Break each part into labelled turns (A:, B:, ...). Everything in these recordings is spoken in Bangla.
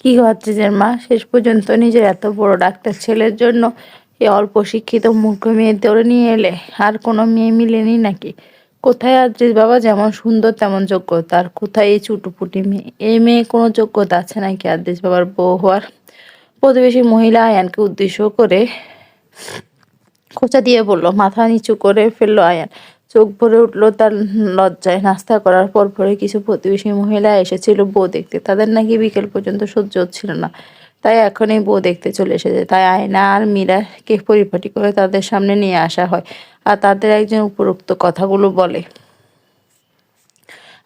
A: কি হচ্ছে যে মা? শেষ পর্যন্ত নিজের এত বড় ডাক্তার ছেলের জন্য এ অল্প শিক্ষিত মূর্খ মেয়ে তোরে নিয়ে এলে আর কোনো মেয়ে মিলেনি নাকি? কোথায় আদ্রিস বাবা? যেমন সুন্দর, তেমন যোগ্যতা আর কোথায় এই চুটুপুটি মেয়ে? এই মেয়ে কোনো যোগ্যতা আছে নাকি আদ্রিস বাবার বউ হওয়ার? প্রতিবেশী মহিলা আয়ানকে উদ্দেশ্য করে খোঁচা দিয়ে বলল, মাথা নিচু করে ফেলল আয়ান। চোখ ভরে উঠল তার লজ্জায়। নাস্তা করার পর পরে কিছু প্রতিবেশী মহিলা এসেছিল বউ দেখতে। তাদের নাকি বিকেল পর্যন্ত সহ্য হচ্ছিল না। তাই এখন এই বউ দেখতে চলে এসেছে। তাই আয়না আর মীরাকে পরিপাটি করে তাদের সামনে নিয়ে আসা হয় আর তাদের একজন উপরোক্ত কথাগুলো বলে।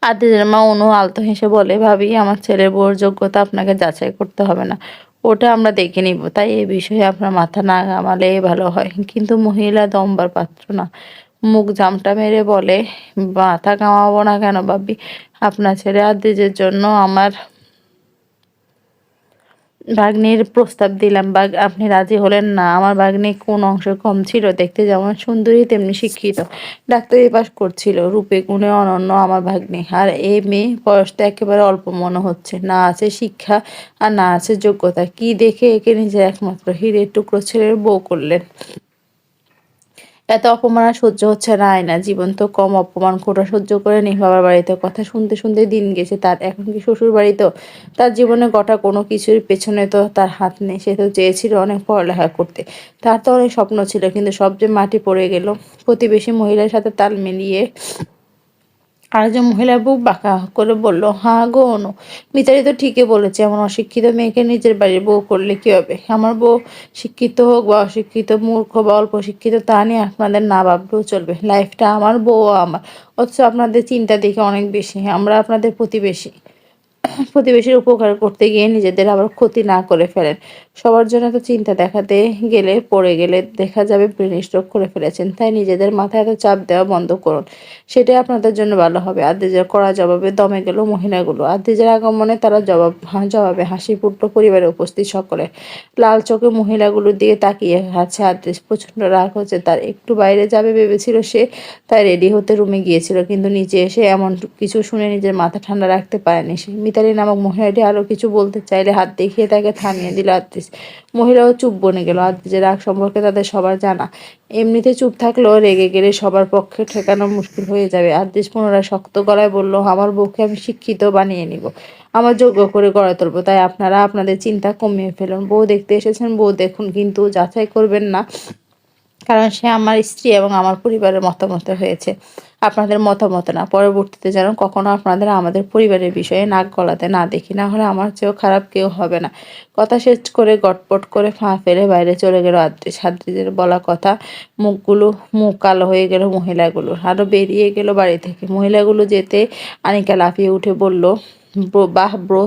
A: আদিজের মা অনু আলতো হেসে বলে, ভাবি, আমার ছেলের বউর যোগ্যতা আপনাকে যাচাই করতে হবে না। ওটা আমরা দেখে নিব। তাই এ বিষয়ে আপনার মাথা না ঘামালে ভালো হয়। কিন্তু মহিলা দম্বার পাত্র না। মুখ জামটা মেরে বলে, মাথা কামাবো না কেন ভাবি? আপনার ছেলে আদিজের জন্য আমার ভাগ্নির প্রস্তাব দিলাম। বাগ আপনি রাজি হলেন না। আমার ভাগ্নি কোন অংশ কম ছিল? দেখতে যেমন সুন্দরী, তেমনি শিক্ষিত। ডাক্তারি পাস করছিল। রূপে গুণে অনন্য আমার ভাগ্নি। আর এই মেয়ে বয়সটা একেবারে অল্প মনে হচ্ছে। না আছে শিক্ষা আর না আছে যোগ্যতা। কি দেখে একে নিজের একমাত্র হিরের টুকরো ছেলের বউ করলেন? এত অপমান আর সহ্য হচ্ছে না, আয়না জীবন তো কম অপমান কোটা সহ্য করে নি বাবার বাড়িতে। কথা শুনতে শুনতে দিন গেছে তার। এখন কি শ্বশুর বাড়িতেও তার জীবনে গোটা কোনো কিছুর পেছনে তো তার হাত নেই। সে তো চেয়েছিল অনেক পড়ালেখা করতে। তার তো অনেক স্বপ্ন ছিল, কিন্তু সব যে মাটি পড়ে গেল, প্রতিবেশী মহিলার সাথে তাল মিলিয়ে আরেকজন মহিলার বুক বাঁকা করে বলল হ্যাঁ গো অনু। তো ঠিকই বলেছে, এমন অশিক্ষিত মেয়েকে নিজের বাড়ির বউ করলে কি হবে? আমার বউ শিক্ষিত হোক বা অশিক্ষিত মূর্খ বা অল্প শিক্ষিত, তা নিয়ে আপনাদের না ভাবলেও চলবে। লাইফটা আমার বউ আমার। অথচ আপনাদের চিন্তা দেখে অনেক বেশি, আমরা আপনাদের প্রতিবেশী। প্রতিবেশীর উপকার করতে গিয়ে নিজেদের আবার ক্ষতি না করে ফেলেন। সবার জন্য এত চিন্তা দেখাতে গেলে, পড়ে গেলে দেখা যাবে ব্রেন স্ট্রোক করে ফেলেছেন। তাই নিজেদের মাথায় এত চাপ দেওয়া বন্ধ করুন। সেটাই আপনাদের জন্য ভালো হবে। আদিজের করা জবাবে দমে গেল মহিলাগুলো। আদিজের আগমনে তারা জবাব জবাবে হাসি ফুটলো পরিবারে উপস্থিত সকলে। লাল চোখে মহিলাগুলোর দিকে তাকিয়ে আছে আদিজ। প্রচণ্ড রাগ হচ্ছে তার। একটু বাইরে যাবে ভেবেছিল সে, তাই রেডি হতে রুমে গিয়েছিল। কিন্তু নিচে এসে এমন কিছু শুনে নিজের মাথা ঠান্ডা রাখতে পারেনি সে। মিতালি নামক মহিলাটি আরও কিছু বলতে চাইলে হাত দেখিয়ে তাকে থামিয়ে দিল আদিজ মহিলাও চুপ বনে গেল। আদিজের রাগ সম্পর্কে তাদের সবার জানা। এমনিতে চুপ থাকলেও রেগে গেলে সবার পক্ষে ঠেকানো মুশকিল হয়ে যাবে। আদিজ পুনরায় শক্ত গলায় বলল, আমার বউকে আমি শিক্ষিত বানিয়ে নিব। আমার যোগ্য করে গড়ে তুলবো। তাই আপনারা আপনাদের চিন্তা কমিয়ে ফেলুন। বউ দেখতে এসেছেন, বউ দেখুন। কিন্তু যাচাই করবেন না। কারণ সে আমার স্ত্রী এবং আমার পরিবারের মতামত হয়েছে। আপনাদের মতামত না। পরবর্তীতে যেন কখনো আপনাদের আমাদের পরিবারের বিষয়ে নাক গলাতে না দেখি, না হলে আমার চেয়েও খারাপ কেউ হবে না। কথা শেষ করে গটপট করে ফাঁ ফেলে বাইরে চলে গেল। আদ্রিস আদ্রিসের বলা কথা, মুখগুলো মুখ কালো হয়ে গেল মহিলাগুলোর। আরও বেরিয়ে গেল বাড়ি থেকে। মহিলাগুলো যেতে আনিকা লাফিয়ে উঠে বলল বাহ ব্রো,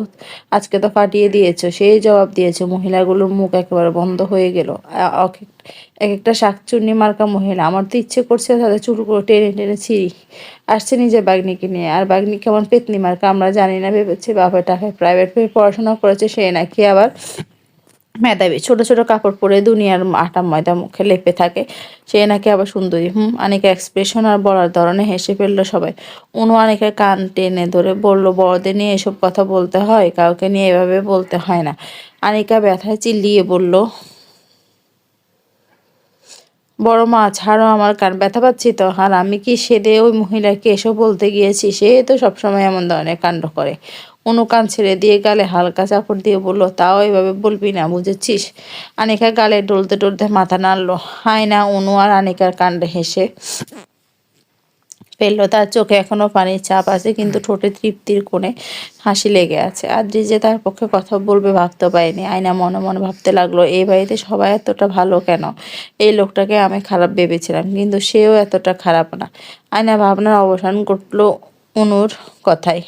A: আজকে তো ফাটিয়ে দিয়েছ। সেই জবাব দিয়েছে। মহিলাগুলোর মুখ একেবারে বন্ধ হয়ে গেল। এক একটা শাকচুন্নি মার্কা মহিলা। আমার তো ইচ্ছে করছে তাদের চুলগুলো টেনে টেনে ছিঁড়ি। আসছে নিজের বাগনিকে নিয়ে। আর বাগনি কেমন পেতনি মার্কা, আমরা জানি না, ভেবেছি বাপের টাকায় প্রাইভেট পড়াশোনা করেছে সে নাকি আবার মেধাবী, ছোট ছোট কাপড় পরে দুনিয়ার আটা ময়দা মুখে লেপে থাকে। সে নাকি আবার সুন্দরী। হুম, আনিকা এক্সপ্রেশন আর বলার ধরনে হেসে ফেলল সবাই। অনু আনিকার কান টেনে ধরে বলল, বড়দের নিয়ে এসব কথা বলতে হয়, কাউকে নিয়ে এভাবে বলতে হয় না। আনিকা ব্যথায় চিল্লিয়ে বলল, বড় মা, ছাড়ো আমার কান, ব্যথা পাচ্ছি তো। আর আমি কি সেদে ওই মহিলাকে এসব বলতে গিয়েছি? সে তো সবসময় এমন ধরনের কাণ্ড করে। অনুকান ছেড়ে দিয়ে গালে হালকা চাপড় দিয়ে বলল, তাও এভাবে বলবি না, বুঝেছিস? আনিকা গালে ডলতে ডলতে মাথা নাড়লো। হায় না, অনু আর আনিকার কাণ্ডে হেসে ফেলল। তার চোখে এখনও পানির চাপ আছে, কিন্তু ঠোঁটে তৃপ্তির কোণে হাসি লেগে আছে। আর যে তার পক্ষে কথা বলবে ভাবতে পারিনি। আয়না মনে মনে ভাবতে লাগল, এই বাড়িতে সবাই এতটা ভালো কেন? এই লোকটাকে আমি খারাপ ভেবেছিলাম, কিন্তু সেও এতটা খারাপ না। আয়না ভাবনার অবসান ঘটলো অনুর কথায়।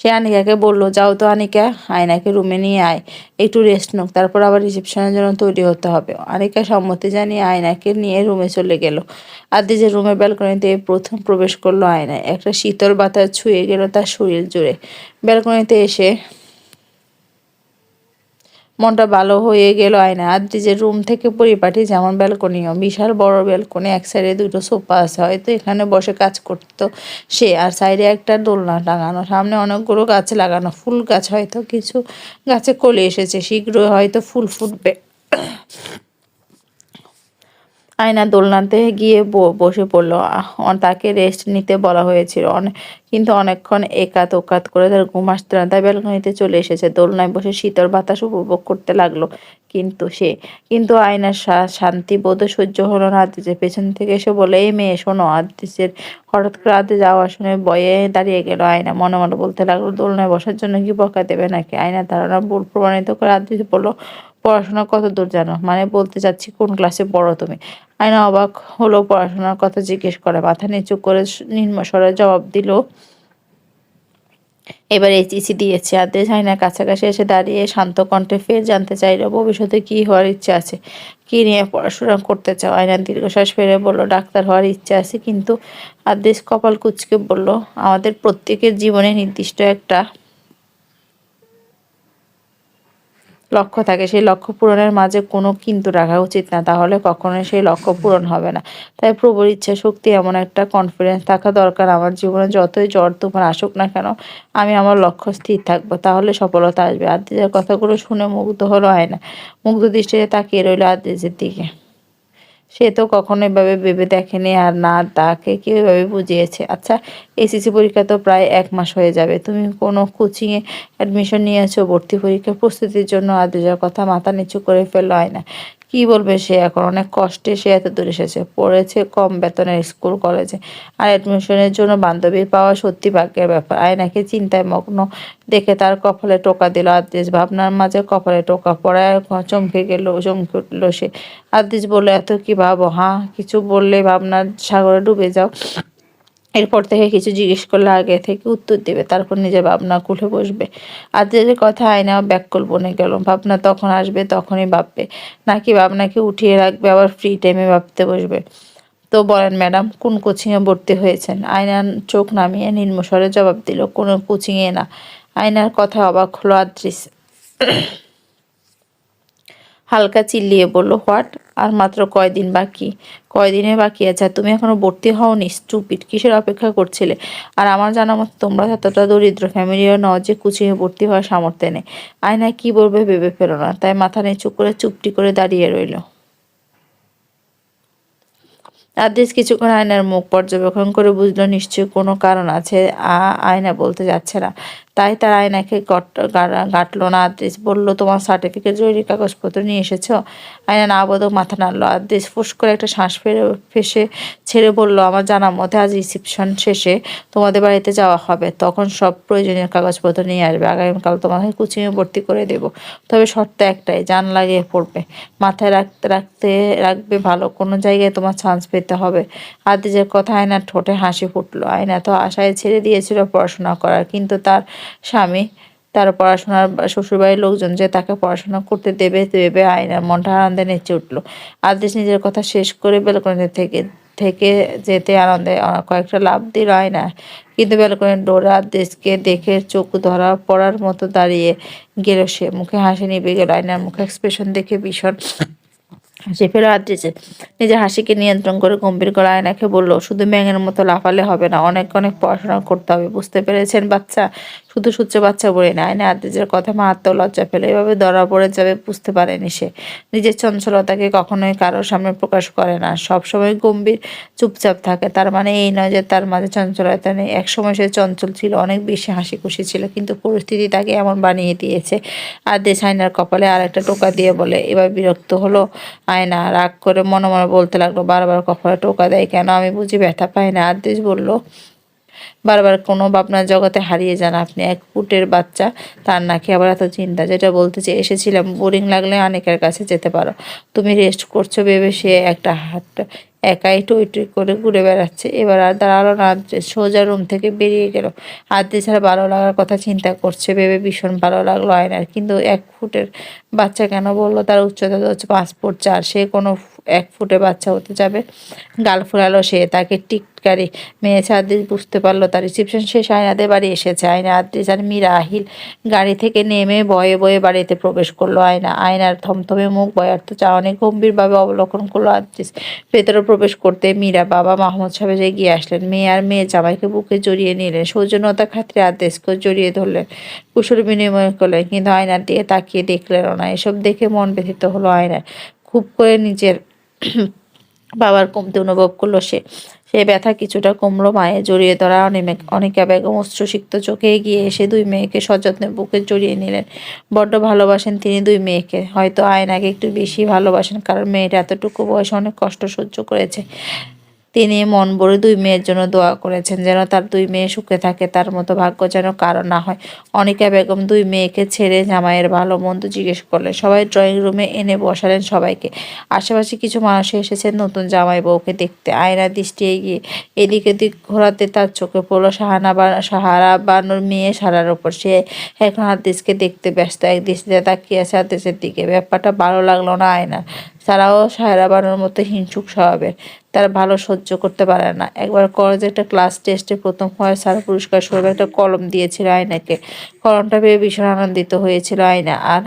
A: সে আনিকাকে বলল, যাও তো আনিকা, আয়নাকে রুমে নিয়ে আয়, একটু রেস্ট নোক, তারপর আবার রিসেপশনের জন্য তৈরি হতে হবে। আনিকা সম্মতি জানিয়ে আয়নাকে নিয়ে রুমে চলে গেল। যে রুমে ব্যালকনিতে প্রথম প্রবেশ করল আয়নায়। একটা শীতল বাতাস ছুঁয়ে গেল তার শরীর জুড়ে। ব্যালকনিতে এসে মনটা ভালো হয়ে গেল, আয়না আদ্রিজের রুম থেকে পরিপাটি যেমন ব্যালকনিও বিশাল বড় ব্যালকনি এক সাইডে দুটো সোফা আছে, হয়তো এখানে বসে কাজ করতো সে, আর সাইডে একটা দোলনা টাঙানো সামনে অনেকগুলো গাছ লাগানো, ফুল গাছ হয়তো কিছু গাছে কলে এসেছে, শীঘ্রই হয়তো ফুল ফুটবে। আয়না দোলনাতে গিয়ে বসে পড়ল। তাকে রেস্ট নিতে বলা হয়েছিল। অনেক কিন্তু অনেকক্ষণ একাত ওকাত করে তার ঘুম আসতে না, তাই ব্যালকনিতে চলে এসেছে। দোলনায় বসে শীতল বাতাস উপভোগ করতে লাগল কিন্তু সে। কিন্তু আয়নার শান্তি বোধ সহ্য হলো না আদিজের। পেছন থেকে এসে বলে, এই মেয়ে, শোনো, আদিজের হঠাৎ করে আদিজ যাওয়ার সময় বয়ে দাঁড়িয়ে গেল আয়না। মনে মনে বলতে লাগল, দোলনায় বসার জন্য কি বকা দেবে নাকি? আয়নার ধারণা ভুল প্রমাণিত করে আদিজ বলল পড়াশোনা কত দূর জানো? মানে বলতে চাচ্ছি, কোন ক্লাসে পড়ো তুমি? আয়না অবাক হলো, পড়াশোনার কথা জিজ্ঞেস করে। মাথা নিচু করে নিম্ন স্বরে জবাব দিল, এবার এইচএসি দিয়েছে আদেশ আয়নার কাছাকাছি এসে দাঁড়িয়ে শান্ত কণ্ঠে ফের জানতে চাইলো, ভবিষ্যতে কি হওয়ার ইচ্ছা আছে? কি নিয়ে পড়াশোনা করতে চাও? আয়নার দীর্ঘশ্বাস ফেলে বলল, ডাক্তার হওয়ার ইচ্ছা আছে, কিন্তু আদেশ কপাল কুচকে বলল, আমাদের প্রত্যেকের জীবনে নির্দিষ্ট একটা লক্ষ্য থাকে। সেই লক্ষ্য পূরণের মাঝে কোনো কিন্তু রাখা উচিত না। তাহলে কখনোই সেই লক্ষ্য পূরণ হবে না। তাই প্রবল ইচ্ছা শক্তি এমন একটা কনফিডেন্স থাকা দরকার। আমার জীবনে যতই জ্বর তোমার আসুক না কেন, আমি আমার লক্ষ্য স্থির থাকব। তাহলে সফলতা আসবে। আদিজের কথাগুলো শুনে মুগ্ধ হলো হয় না মুগ্ধ দৃষ্টিতে তাকিয়ে রইল আদিজের দিকে। সে তো কখনো এভাবে ভেবে দেখেনি আর না তাকে কেউ এভাবে বুঝিয়েছে। আচ্ছা এসএসসি পরীক্ষা তো প্রায় এক মাস হয়ে যাবে। তুমি কোনো কোচিংয়ে অ্যাডমিশন নিয়েছো, ভর্তি পরীক্ষার প্রস্তুতির জন্য আদেজার কথা মাথা নিচু করে ফেলল হয় না। কি বলবে সে এখন? অনেক কষ্টে সে এত দূর এসেছে। পড়েছে কম বেতনের স্কুল, কলেজে। আর অ্যাডমিশনের জন্য বান্ধবী পাওয়া সত্যি ভাগ্যের ব্যাপার। আয়নাকে চিন্তায় মগ্ন দেখে তার কপালে টোকা দিল আদেশ ভাবনার মাঝে কপালে টোকা পড়ায় চমকে গেল, চমকে উঠল সে। আদেশ বলল, এত কি ভাবো হ্যাঁ কিছু বললে ভাবনার সাগরে ডুবে যাও। এরপর থেকে কিছু জিজ্ঞেস করলে আগে থেকে উত্তর দেবে, তারপর নিজের ভাবনা খুলে বসবে। আজকের কথা আয়না ব্যাকল বনে গেল, ভাবনা তখন আসবে, তখনই ভাববে। নাকি ভাবনাকে উঠিয়ে রাখবে, আবার ফ্রি টাইমে ভাবতে বসবে। তো বলেন ম্যাডাম, কোন কোচিংয়ে ভর্তি হয়েছেন? আয়নার চোখ নামিয়ে নিম্নস্বরে জবাব দিল, কোনো কোচিংয়ে না। আয়নার কথা অবাক হলো আদ্রিস। হালকা চিল্লিয়ে বলল, হোয়াট? আর মাত্র কয়দিন বাকি? কয়দিনে বাকি আছে? তুমি এখনও ভর্তি হওনি? স্টুপিড, কিসের অপেক্ষা করছিলে? আর আমার জানা মতো তোমরা এতটা দরিদ্র ফ্যামিলিও নও যে কুচিয়ে ভর্তি হওয়ার সামর্থ্য নেই। আয়না কি বলবে ভেবে ফেলো না। তাই মাথা নিচু করে চুপটি করে দাঁড়িয়ে রইল। আদেশ কিছুক্ষণ আয়নার মুখ পর্যবেক্ষণ করে বুঝলো, নিশ্চয়ই কোনো কারণ আছে। আয়না বলতে যাচ্ছে না। তাই তার আয়নাকে গট- গাঁটলো না। আদেশ বলল, তোমার সার্টিফিকেট জরুরি কাগজপত্র নিয়ে এসেছ? আয়না না বোধক মাথা নাড়লো। আদেশ ফুস করে একটা শ্বাস ফেরে ফেসে ছেড়ে বলল, আমার জানা মতে আজ রিসিপশন শেষে তোমাদের বাড়িতে যাওয়া হবে। তখন সব প্রয়োজনীয় কাগজপত্র নিয়ে আসবে। আগামীকাল তোমাকে কোচিংয়ে ভর্তি করে দেবো। তবে শর্ত একটাই, জান লাগিয়ে পড়বে। মাথায় রাখতে রাখতে, রাখবে ভালো কোনো জায়গায় তোমার চান্স পেতে হবে। আদিজের কথা আয়নার ঠোঁটে হাসি ফুটলো। আয়না তো আশায় ছেড়ে দিয়েছিল পড়াশোনা করার, কিন্তু তার স্বামী, তার পড়াশোনার শ্বশুরবাড়ির লোকজন যে তাকে পড়াশোনা করতে দেবে দেবে আয়নার মনটা আনন্দে নেচে উঠল। আদেশ নিজের কথা শেষ করে বেলকনিতে থেকে থেকে যেতে আনন্দে কয়েকটা লাভ দিল আয়না কিন্তু বেলকনির ডোরে আদেশকে দেখে চোখ ধরা পড়ার মতো দাঁড়িয়ে গেল সে। মুখে হাসি নিবে গেল আয়নার, মুখে এক্সপ্রেশন দেখে ভীষণ হাসি ফেলে আদ্রিজে নিজের হাসিকে নিয়ন্ত্রণ করে গম্ভীর গলা আয়নাকে বলল, শুধু ব্যাঙের মতো লাফালে হবে না, অনেক অনেক পড়াশোনা করতে হবে, বুঝতে পেরেছেন বাচ্চা? শুধু সূর্য বাচ্চা বলে নেয় না আদ্রিজের কথা মারাত্মক লজ্জা ফেলে এভাবে ধরা পড়ে যাবে বুঝতে পারেনি সে। নিজের চঞ্চলতাকে কখনোই কারোর সামনে প্রকাশ করে না। সবসময় গম্ভীর, চুপচাপ থাকে। তার মানে এই নয় যে তার মাঝে চঞ্চলতা নেই। একসময় সে চঞ্চল ছিল, অনেক বেশি হাসি খুশি ছিল, কিন্তু পরিস্থিতি তাকে এমন বানিয়ে দিয়েছে। আর দেশ আয়নার কপালে আর একটা টোকা দিয়ে বলে, এবার বিরক্ত হলো? আয়না রাগ করে মনে মনে বলতে লাগল, বারবার কপালে টোকা দেয় কেন? আমি বুঝি ব্যথা পাই না। আর দেশ বলল বারবার কোনো ভাবনার জগতে হারিয়ে যান আপনি। এক ফুটের বাচ্চা, তার নাকি আবার এত চিন্তা। যেটা বলতে চেয়ে এসেছিলাম, বোরিং লাগলে অনেকের কাছে যেতে পারো। তুমি রেস্ট করছ ভেবে সে একটা হাত একাই টই টই করে ঘুরে বেড়াচ্ছে। এবার আর দাঁড়াল না, সোজা রুম থেকে বেরিয়ে গেল। আদ্রেস ছাড়া ভালো লাগার কথা চিন্তা করছে, ভেবে ভীষণ ভালো লাগল আয়নার। কিন্তু এক ফুটের বাচ্চা কেন বলল? তার উচ্চতা হচ্ছে পাঁচ ফুট চার। সে কোনো এক ফুটে বাচ্চা হতে যাবে? গাল ফুলালো সে। তাকে টিটকারি। মেয়েছে আদ্রিস বুঝতে পারল তার রিসিপশন শেষ আয়নাদের বাড়ি এসেছে। আয়না আদ্রিস আর মীরা আহিল গাড়ি থেকে নেমে বয়ে বয়ে বাড়িতে প্রবেশ করল। আয়না, আয়নার থমথমে মুখ বয়ার্থ চাওয়ানে গম্ভীরভাবে অবলোকন করল আদ্রিস ভেতরে প্রবেশ করতে মীরা বাবা মাহমুদ সাহেব এগিয়ে আসলেন। মেয়ে আর মেয়ে জামাইকে বুকে জড়িয়ে নিলেন। সৌজন্যতা খাতিরে আদেশকে জড়িয়ে ধরলেন, কুশল বিনিময় করলেন, কিন্তু আয়নার দিকে তাকিয়ে দেখলেন না। এসব দেখে মন ব্যথিত হলো আয়নার। খুব করে নিজের বাবার কমতে অনুভব করল সে। সে ব্যথা কিছুটা কমলো, মায়ে জড়িয়ে ধরা অনেক অনেকা বেগম অশ্রুসিক্ত চোখে এগিয়ে এসে দুই মেয়েকে সযত্নে বুকে জড়িয়ে নিলেন। বড্ড ভালোবাসেন তিনি দুই মেয়েকে। হয়তো আয়নাকে একটু বেশি ভালোবাসেন, কারণ মেয়েটা এতটুকু বয়সে অনেক কষ্ট সহ্য করেছে। তিনি মন ভরে দুই মেয়ের জন্য দোয়া করেছেন যেন তার দুই মেয়ে সুখে থাকে, তার মতো ভাগ্য যেন কারও না হয়। অনিকা বেগম দুই মেয়েকে ছেড়ে জামাইয়ের ভালো মন্দ জিজ্ঞেস করলেন। সবাই ড্রয়িং রুমে এনে বসালেন সবাইকে। আশেপাশে কিছু মানুষ এসেছেন নতুন জামাই বউকে দেখতে। আয়নার দৃষ্টি এগিয়ে এদিকে দিক ঘোরাতে তার চোখে পড়ল সাহানা বা, সাহারা বানুর মেয়ে সারার ওপর সে এখন হাদিসকে দেখতে ব্যস্ত। এক দৃষ্টিতে তাকিয়ে আছে হাদিসের দিকে। ব্যাপারটা ভালো লাগল না আয়নার। সারাও সাহেরা বানোর মতো হিংসুক স্বভাবের। তারা ভালো সহ্য করতে পারে না। একবার কলেজে একটা ক্লাস টেস্টে প্রথম হওয়ার সারা পুরস্কার স্বরূপ একটা কলম দিয়েছিল আয়নাকে। কলমটা পেয়ে ভীষণ আনন্দিত হয়েছিল আয়না। আর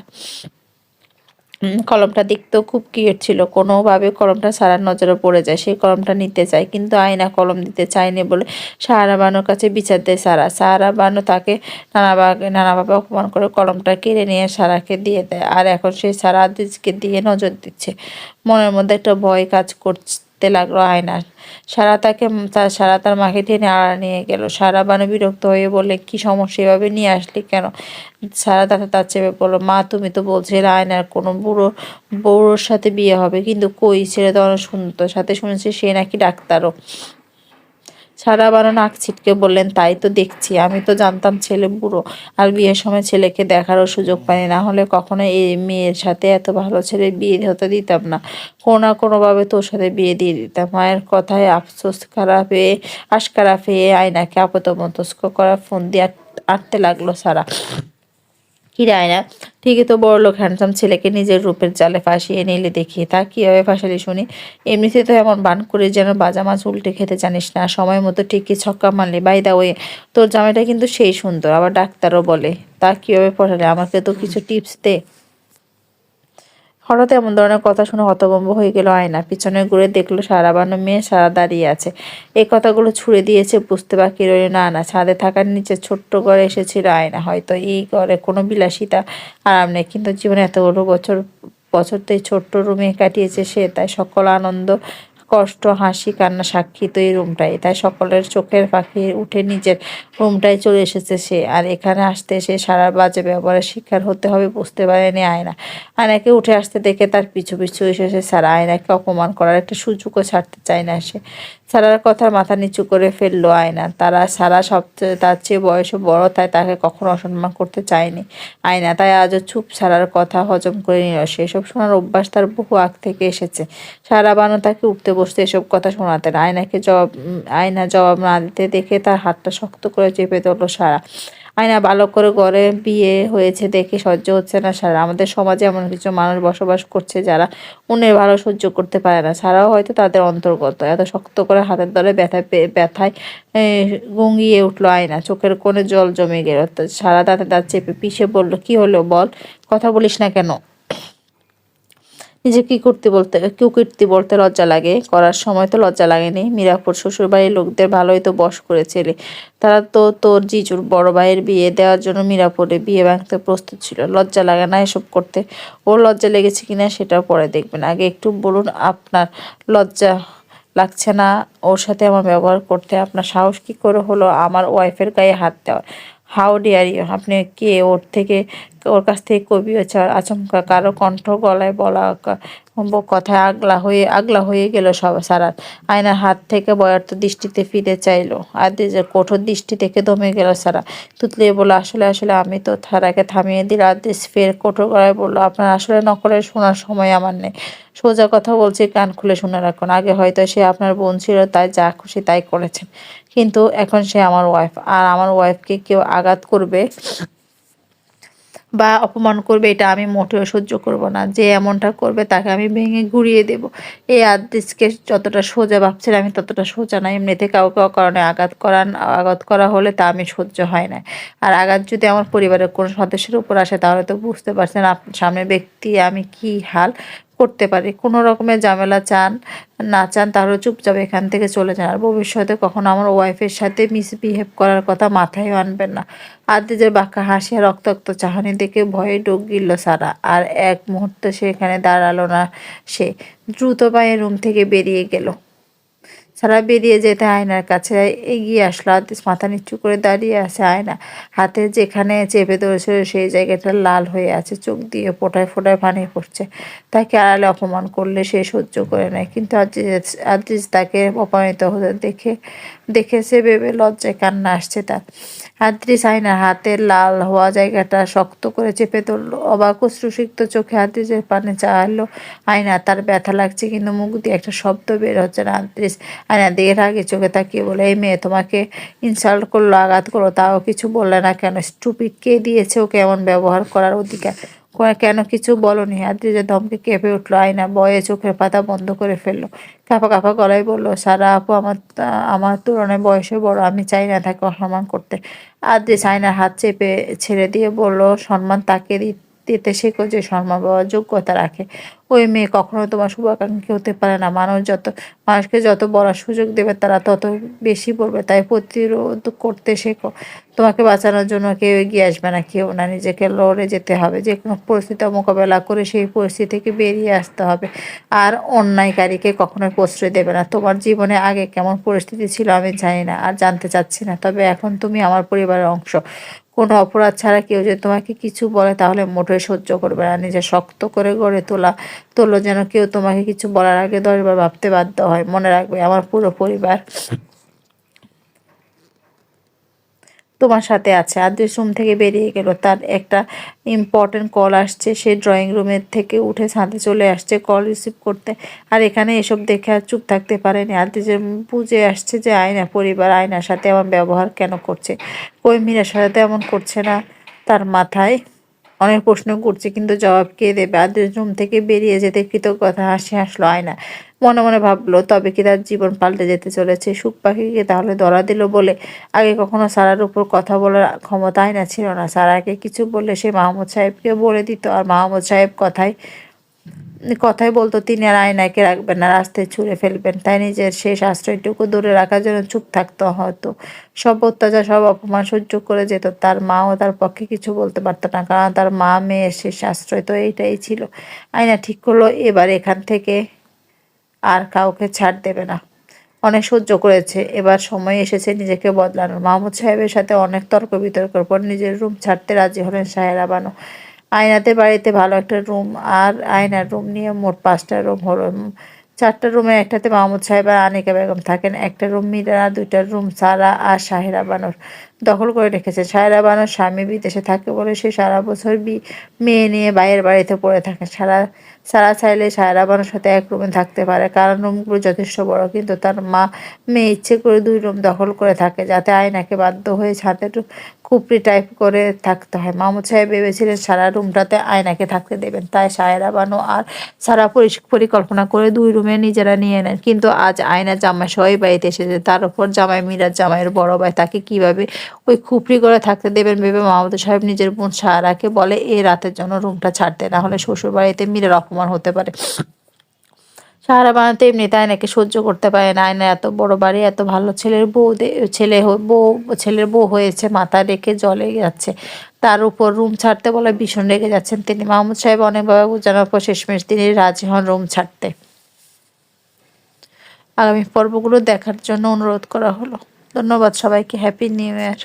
A: কলমটা দেখতেও খুব কিউট ছিল। কোনোভাবে কলমটা সারার নজরে পড়ে যায় সেই কলমটা নিতে চায়, কিন্তু আয়না কলম দিতে চায়নি বলে সাহারা বানুর কাছে বিচার দেয় সারা। সাহারা বানু তাকে নানাভাবে নানাভাবে অপমান করে কলমটা কেড়ে নিয়ে সারাকে দিয়ে দেয়। আর এখন সেই সারা আদিজকে দিয়ে নজর দিচ্ছে। মনের মধ্যে একটা ভয় কাজ করছে। লাগল আয়নার। সারা তাকে তার সারা তার মাকে টেনে আড়া নিয়ে গেল। সারা বানু বিরক্ত হয়ে বললে, কি সমস্যা, এভাবে নিয়ে আসলি কেন? সারা তাকে তার চেপে বলল, মা, তুমি তো বলছিলে আয়নার কোনো বুড়ো, বউর সাথে বিয়ে হবে, কিন্তু কই? ছেলে তো অনেক সুন্দর, সাথে শুনেছি সে নাকি ডাক্তারও। সারা বারো নাক ছিটকে বললেন, তাই তো দেখছি, আমি তো জানতাম ছেলে বুড়ো, আর বিয়ের সময় ছেলেকে দেখারও সুযোগ পাইনি। না হলে কখনো এই মেয়ের সাথে এত ভালো ছেলে বিয়ে হতে দিতাম না। কোনো না কোনোভাবে তোর সাথে বিয়ে দিয়ে দিতাম। মায়ের কথায় আফসোস খারাপ হয়ে, আশকারা পেয়ে আয়নাকে আপত মতস্ক করা ফোন দিয়ে আটতে লাগল সারা। কি রায়না ঠিকই তো বড় লোক হ্যান্ডসাম ছেলেকে নিজের রূপের জালে ফাঁসিয়ে নিলে দেখি। তা কীভাবে ফাঁসালি শুনি? এমনিতে তো এমন বান করে যেন বাজা মাছ উল্টে খেতে জানিস না। সময় মতো ঠিকই ছক্কা মারলি। বাই দা ওয়ে তোর জামাইটা কিন্তু সেই সুন্দর, আবার ডাক্তারও বলে। তা কীভাবে পড়ালে? আমাকে তো কিছু টিপস দে। হঠাৎ এমন ধরনের কথা শুনে হতভম্ব হয়ে গেল আয়না। পিছনে ঘুরে দেখল সারা বানো মেয়ে সারা দাঁড়িয়ে আছে। এই কথাগুলো ছুড়ে দিয়েছে, বুঝতে বাকি রইল না না, ছাদে থাকার নিচে ছোট্ট ঘরে এসেছিল আয়না। হয়তো এই ঘরে কোনো বিলাসিতা আরাম নেই, কিন্তু জীবনে এতগুলো বছর বছর তো এই ছোট্ট রুমে কাটিয়েছে সে, তাই সকল আনন্দ কষ্ট, হাসি, কান্না, সাক্ষী তো এই রুমটাই তাই সকলের চোখের পাখি উঠে নিজের রুমটাই চলে এসেছে সে। আর এখানে আসতে এসে সারা বাজে ব্যবহারের শিকার হতে হবে বুঝতে পারেনি আয়না। আয়নাকে উঠে আসতে দেখে তার পিছু পিছু এসেছে সারা আয়নাকে অপমান করার একটা সুযোগও ছাড়তে চায় না সে। সারার কথার মাথা নিচু করে ফেলল আয়না। তারা সারা সবচেয়ে তার চেয়ে বয়সে বড়, তাই তাকে কখনো অসম্মান করতে চায়নি। আয়না, তাই আজও চুপ, সারার কথা হজম করে নিল সেসব শোনার অভ্যাস তার বহু আগ থেকে এসেছে। সারা বানো তাকে উঠতে বসতে এসব কথা শোনাতেন। আয়নাকে জবাব আয়না জবাব না দিতে দেখে তার হাতটা শক্ত করে চেপে ধরলো সারা। আয়না ভালো করে গড়ে বিয়ে হয়েছে দেখে সহ্য হচ্ছে না সারা। আমাদের সমাজে এমন কিছু মানুষ বসবাস করছে যারা অন্যের ভালো সহ্য করতে পারে না। সারাও হয়তো তাদের অন্তর্গত। এত শক্ত করে হাতের দলে ব্যথা ব্যথায় গঙ্গিয়ে গুঙ্গিয়ে উঠল আয়না। চোখের কোণে জল জমে গেল। সারা দাঁতে দাঁত চেপে পিষে বলল, কি হলো বল? কথা বলিস না কেন? নিজে কি করতে বলতে, কেউ কীর্তি বলতে লজ্জা লাগে। করার সময় তো লজ্জা লাগেনি। মিরাপুর শ্বশুর বাড়ির লোকদের ভালোই তো বশ করেছিলে তারা তো তোর জিজুর বড় ভাইয়ের বিয়ে দেওয়ার জন্য মিরাপুরে বিয়ে ভাঙতে প্রস্তুত ছিল। লজ্জা লাগে না এসব করতে। ওর লজ্জা লেগেছে কিনা সেটা পরে দেখবেন। আগে একটু বলুন, আপনার লজ্জা লাগছে না ওর সাথে আমার ব্যবহার করতে? আপনার সাহস কি করে হলো? আমার ওয়াইফের গায়ে হাত দেওয়ার। হাউ ডিয়ার আপনি কে? ওর থেকে ওর কাছ থেকে কবি হচ্ছে আচমকা কারও কণ্ঠ গলায় বলা কথায় আগলা হয়ে আগলা হয়ে গেল সব সারার আয়নার হাত থেকে বয়ার্ত দৃষ্টিতে ফিরে চাইলো। আদেজের কঠোর দৃষ্টি থেকে দমে গেল সারা। তুতলিয়ে বলল, আসলে আসলে, আমি তো থারাকে থামিয়ে দিল আদেশ ফের কঠোর গলায় বলল, আপনার আসলে নকলের শোনার সময় আমার নেই। সোজা কথা বলছি, কান খুলে শুনে রাখুন। আগে হয়তো সে আপনার বোন ছিল, তাই যা খুশি তাই করেছেন। কিন্তু এখন সে আমার ওয়াইফ আর আমার ওয়াইফকে কেউ আঘাত করবে বা অপমান করবে, এটা আমি মোটেও সহ্য করব না। যে এমনটা করবে, তাকে আমি ভেঙে ঘুরিয়ে দেব। এই আদেশকে যতটা সোজা ভাবছিলাম, আমি ততটা সোজা না। এমনিতে কাউকে কারণে আঘাত করান আঘাত করা হলে তা আমি সহ্য হয় না। আর আঘাত যদি আমার পরিবারের কোনো সদস্যের উপর আসে, তাহলে তো বুঝতে পারছেন সামনে ব্যক্তি আমি কি হাল। করতে পারি। কোনো রকমের ঝামেলা চান, না চান তারও চুপচাপ এখান থেকে চলে যান। আর ভবিষ্যতে কখনো আমার ওয়াইফের সাথে মিসবিহেভ করার কথা মাথায় আনবেন না। আদিজের বাঁকা হাসি আর রক্তাক্ত চাহানি দেখে ভয়ে ডোক গিলল সারা। আর এক মুহূর্তে সে এখানে দাঁড়াল না সে। দ্রুত পায়ে রুম থেকে বেরিয়ে গেল। সারা বেরিয়ে যেতে আয়নার কাছে এগিয়ে আসলো। মাথা নিচু করে দাঁড়িয়ে আছে আয়না। হাতে যেখানে চেপে ধরেছিল সেই জায়গাটা লাল হয়ে আছে। চোখ দিয়ে ফোটায় ফোটায় পানি পড়ছে। তাকে আড়ালে অপমান করলে সে সহ্য করে নেয়। কিন্তু আজিজ আজিজ তাকে অপমানিত হতে দেখে দেখেছে, ভেবে লজ্জায় কান্না আসছে তার। আদ্রিস আয়নার হাতের লাল হওয়া জায়গাটা শক্ত করে চেপে ধরলো। অবাক অশ্রুসিক্ত চোখে আদ্রিসের পানে চাইলো, আয়না, তার ব্যথা লাগছে কিন্তু মুখ দিয়ে একটা শব্দ বের হচ্ছে না, আদ্রিস। আয়না দিয়ে আগে চোখে তাকিয়ে বলে এই মেয়ে তোমাকে ইনসাল্ট করল, আঘাত করল, তাও কিছু বললে না কেন? স্টুপিড কে দিয়েছে ওকে এমন ব্যবহার করার অধিকার? কেন কিছু বলনি? আদ্রিজে ধমকে কেঁপে উঠল, আয়না, বয়ে চোখের পাতা বন্ধ করে ফেলল। কাঁপা কাঁপা গলায় বলল, সারা আপু, আমার আমার তুলনায় বয়সে বড়, আমি চাই না তাকে অসম্মান করতে। আদ্রিজ আয়নার হাত চেপে ছেড়ে দিয়ে বলল, সম্মান তাকে দি- দিতে শেখো যে সম্মান পাওয়ার যোগ্যতা রাখে, ওই মেয়ে কখনো তোমার শুভাকাঙ্ক্ষী হতে পারে না। মানুষ যত, মানুষকে যত বলার সুযোগ দেবে, তারা তত বেশি পড়বে। তাই প্রতিরোধ করতে শেখো। তোমাকে বাঁচানোর জন্য কেউ এগিয়ে আসবে না, কেউ না। নিজেকে লড়ে যেতে হবে। যে কোনো পরিস্থিতি মোকাবেলা করে সেই পরিস্থিতি থেকে বেরিয়ে আসতে হবে। আর অন্যায়কারীকে কখনোই প্রশ্রয় দেবে না। তোমার জীবনে আগে কেমন পরিস্থিতি ছিল আমি জানি না, আর জানতে চাচ্ছি না। তবে এখন তুমি আমার পরিবারের অংশ। কোনো অপরাধ ছাড়া কেউ যদি তোমাকে কিছু বলে, তাহলে মোটেই সহ্য করবে না। নিজে শক্ত করে গড়ে তোলা, তোলো যেন কেউ তোমাকে কিছু বলার আগে দশবার ভাবতে বাধ্য হয়। মনে রাখবে আমার পুরো পরিবার। তোমার সাথে আছে। আদ্রিস রুম থেকে বেরিয়ে গেল। তার একটা ইম্পর্টেন্ট কল আসছে। সে ড্রয়িং রুমের থেকে উঠে ছাদে চলে আসছে কল রিসিভ করতে। আর এখানে এসব দেখে আর চুপ থাকতে পারেনি। আদ্রিসের বুঝে আসছে যে আয়না, পরিবার আয়নার সাথে এমন ব্যবহার কেন করছে? কই মিনার সাথে এমন করছে না তার মাথায়। অনেক প্রশ্ন করছে, কিন্তু জবাব কে দেবে? আর জুম থেকে বেরিয়ে যেতে কৃতজ্ঞতা হাসি হাসলো আয়না। মনে মনে ভাবলো, তবে কি তার জীবন পাল্টে যেতে চলেছে? সুখ পাখিকে তাহলে ধরা দিল বলে আগে কখনো সারার উপর কথা বলার ক্ষমতা আয়না ছিল না। সারাকে কিছু বললে সে মাহমুদ সাহেবকে বলে দিত, আর মাহমুদ সাহেব কথায় কথাই বলতো তিনি আর আয়নাকে রাখবেন না, রাস্তায় ছুঁড়ে ফেলবেন। তাই নিজের শেষ আশ্রয়টুকু দূরে রাখার জন্য চুপ থাকতো হয়তো। সব অত্যাচার, সব অপমান সহ্য করে যেত। তার মাও তার পক্ষে কিছু বলতে পারতো না, কারণ তার মা মেয়ের শেষ আশ্রয় তো এইটাই ছিল। আয়না ঠিক করল, এবার এখান থেকে আর কাউকে ছাড় দেবে না। অনেক সহ্য করেছে। এবার সময় এসেছে নিজেকে বদলানোর। মাহমুদ সাহেবের সাথে অনেক তর্ক বিতর্কের পর নিজের রুম ছাড়তে রাজি হলেন সাহেরা বানু। আয়নাতে বাড়িতে ভালো একটা রুম আর আয়নার রুম নিয়ে মোট পাঁচটা রুম হলো। চারটা রুমে একটাতে মাহমুদ সাহেব আর আনিকা বেগম থাকেন। একটা রুম মিরা, দুইটা রুম সারা আর সাহেরা বানুর দখল করে রেখেছে। সাহেরা বানুর স্বামী বিদেশে থাকে বলে সে সারা বছর বি, মেয়ে নিয়ে বাইরের বাড়িতে পড়ে থাকে। সারা সারা চাইলে সায়রা বানুর সাথে এক রুমে থাকতে পারে। কারণ রুমগুলো যথেষ্ট বড়, কিন্তু তার মা, মেয়ে ইচ্ছে করে দুই রুম দখল করে থাকে, যাতে আয়নাকে বাধ্য হয়ে ছাদের খুপড়ি টাইপ করে থাকতে হয়। মাহমুদ সাহেব ভেবেছিলেন সারা রুমটাতে আয়নাকে থাকতে দেবেন। তাই সায়রা বানু আর সারা পরিকল্পনা করে দুই রুমে নিজেরা নিয়ে নেন। কিন্তু আজ আয়না জামাই সবাই বাড়িতে এসেছে। তার উপর জামাই মিরাজ জামাইয়ের বড় ভাই তাকে কীভাবে ওই খুপড়ি করে থাকতে দেবেন ভেবে মাহমুদ সাহেব নিজের বোন সারাকে বলে এই রাতের জন্য রুমটা ছাড়তে না হলে শ্বশুর বাড়িতে মীরার অপমান হতে পারে। সাহারা বানাতে এমনি তাই নাকি সহ্য করতে পারে না। আয়না এত বড় বাড়ি, এত ভালো ছেলের বউ ছেলে বউ, ছেলের বউ হয়েছে, মাথা রেখে জলে যাচ্ছে। তার উপর রুম ছাড়তে বলে ভীষণ রেগে যাচ্ছেন তিনি। মাহমুদ সাহেব অনেকভাবে বোঝানোর পর শেষমেশ তিনি রাজি হন রুম ছাড়তে। আগামী পর্বগুলো দেখার জন্য অনুরোধ করা হলো। ধন্যবাদ সবাইকে হ্যাপি নিউ ইয়ার